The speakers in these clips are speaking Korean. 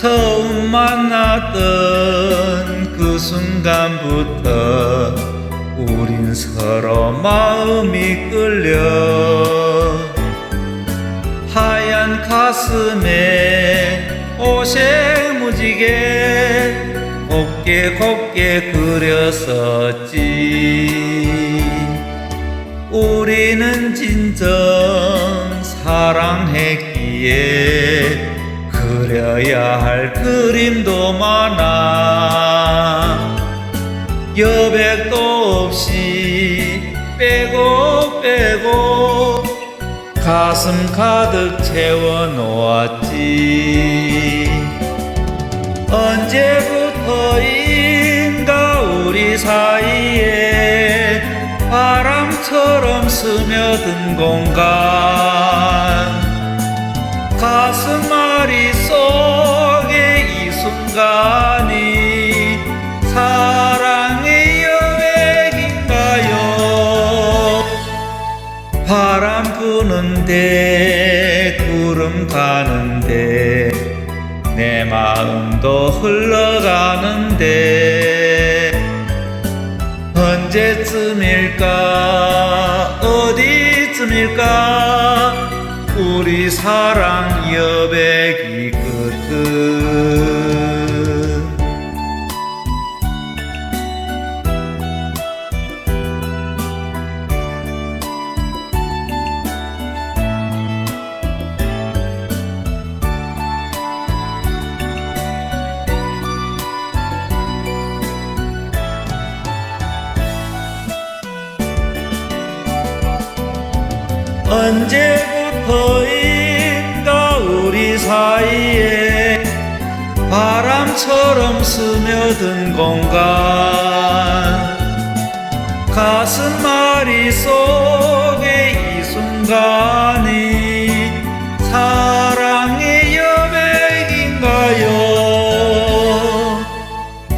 처음 만났던 그 순간부터 우린 서로 마음이 끌려 하얀 가슴에 오색 무지개 곱게 곱게 그렸었지. 우리는 진정 사랑했기에 할 그림도 많아. 여백도 없이 빼고 빼고 가슴 가득 채워 놓았지. 언제부터인가 우리 사이에 바람처럼 스며든 공간 이 순간이 사랑의 여백인가요? 바람 부는데 구름 가는데 내 마음도 흘러가는데 언제쯤일까 어디쯤일까? 우리 사랑 여백이 끝 언제부터인가 우리 사이에 바람처럼 스며든 공간. 가슴 아리 속에 이 순간이 사랑의 여백인가요?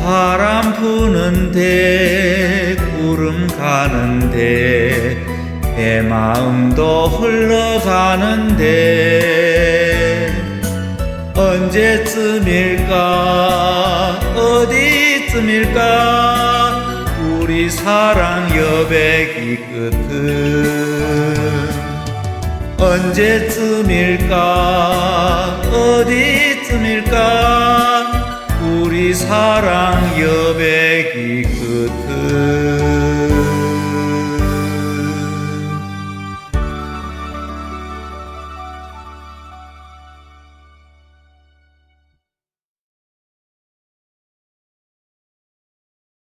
바람 부는데 구름 가는데 내 마음도 흘러가는데 언제쯤일까? 어디쯤일까? 우리 사랑 여백이 끝은 언제쯤일까? 어디쯤일까? 우리 사랑 여백이 끝은